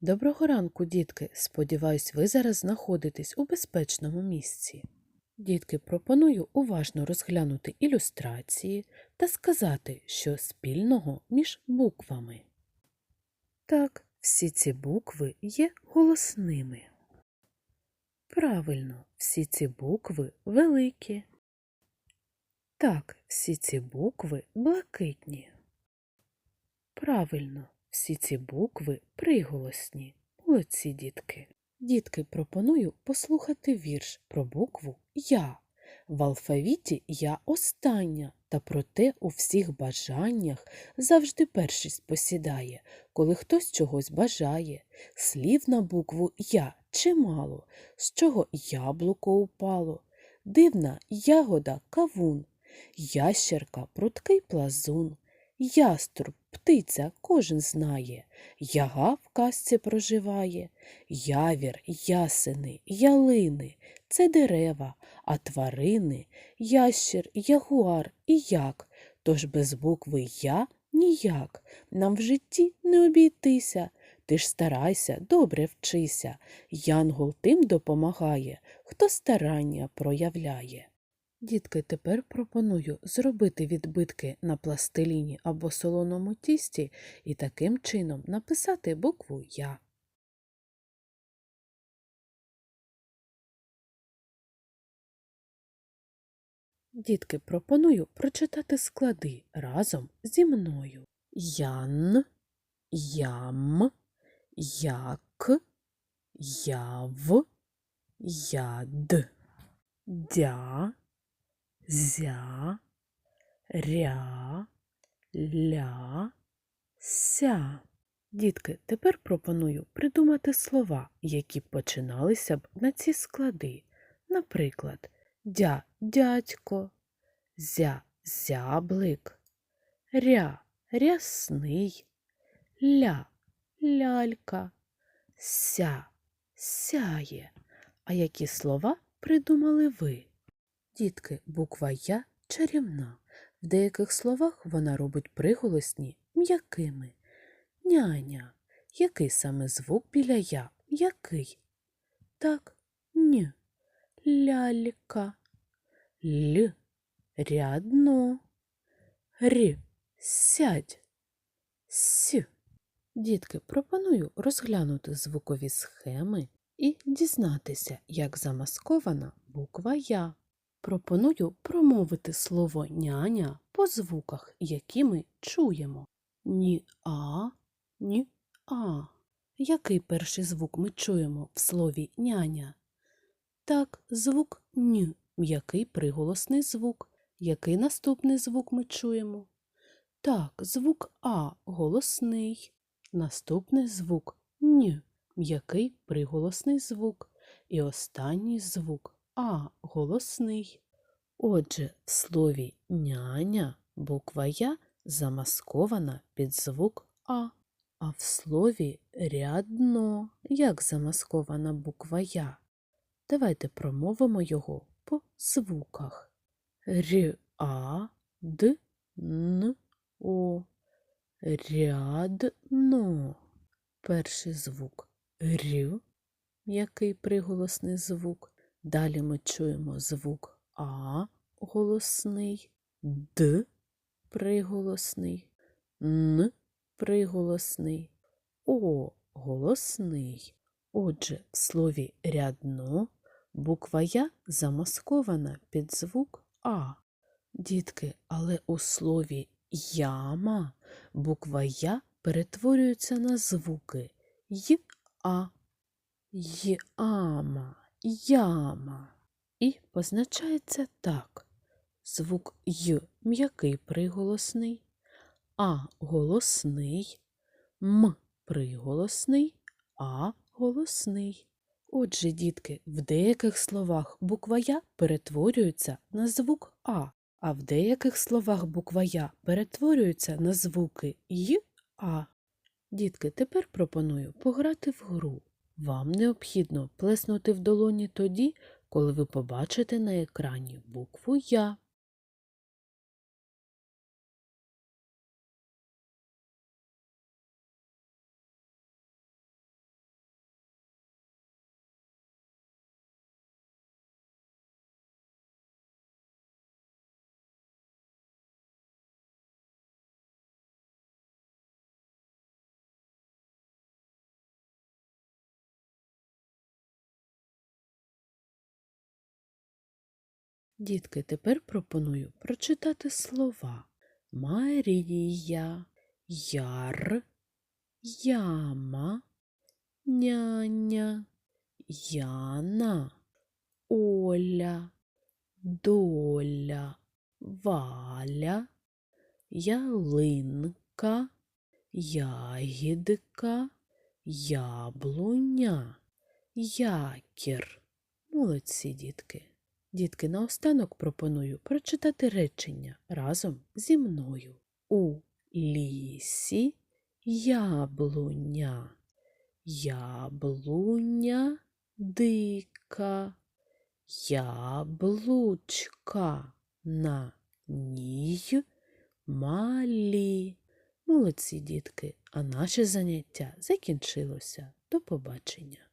Доброго ранку, дітки. Сподіваюсь, ви зараз знаходитесь у безпечному місці. Дітки, пропоную уважно розглянути ілюстрації та сказати, що спільного між буквами. Так, всі ці букви є голосними. Правильно, всі ці букви великі. Так, всі ці букви блакитні. Правильно, всі ці букви приголосні. Молодці, дітки. Дітки, пропоную послухати вірш про букву Я. В алфавіті я остання, та проте у всіх бажаннях завжди першість посідає, коли хтось чогось бажає. Слів на букву Я чимало, з чого яблуко упало. Дивна ягода кавун, ящерка пруткий плазун. Яструб, птиця, кожен знає, яга в казці проживає, явір, ясени, ялини це дерева, а тварини ящер, ягуар і як. Тож без букви Я ніяк. Нам в житті не обійтися. Ти ж старайся, добре вчися. Янгол тим допомагає, хто старання проявляє. Дітки, тепер пропоную зробити відбитки на пластиліні або солоному тісті і таким чином написати букву Я. Дітки, пропоную прочитати склади разом зі мною. Ян, ям, як, яв, яд, дя, зя, ря, ля, ся. Дітки, тепер пропоную придумати слова, які починалися б на ці склади. Наприклад, дя дядько, зя зяблик, ря рясний, ля лялька, ся сяє. А які слова придумали ви? Дітки, буква Я чарівна. В деяких словах вона робить приголосні м'якими. Няня. Який саме звук біля я? Який? Так, ні. Лялька. Л. Рядно. Р. Сядь. С. Дітки, пропоную розглянути звукові схеми і дізнатися, як замаскована буква Я. Пропоную промовити слово няня по звуках, які ми чуємо. Ні а, ні а. Який перший звук ми чуємо в слові няня? Так, звук н. М'який приголосний звук. Який наступний звук ми чуємо? Так, звук А голосний. Наступний звук н. М'який приголосний звук. І останній звук А голосний. Отже, в слові няня буква Я замаскована під звук А. А в слові рядно як замаскована буква Я. Давайте промовимо його по звуках. Р, А, Д, Н, О. Рядно. Перший звук Р, м'який приголосний звук. Далі ми чуємо звук А голосний, Д приголосний, Н приголосний, О голосний. Отже, в слові рядно буква Я замаскована під звук А. Дітки, але у слові яма буква Я перетворюється на звуки й а, яма, яма. І позначається так. Звук Й м'який приголосний, А голосний, М приголосний, А голосний. Отже, дітки, в деяких словах буква Я перетворюється на звук А, а в деяких словах буква Я перетворюється на звуки Й, А. Дітки, тепер пропоную пограти в гру. Вам необхідно плеснути в долоні тоді, коли ви побачите на екрані букву Я. Дітки, тепер пропоную прочитати слова Марія, Яр, Яма, Няня, Яна, Оля, Доля, Валя, Ялинка, Ягідка, Яблуня, Якір. Молодці, дітки. Дітки, наостанок пропоную прочитати речення разом зі мною. У лісі яблуня, яблуня дика, яблучка на ній малі. Молодці, дітки, а наше заняття закінчилося. До побачення.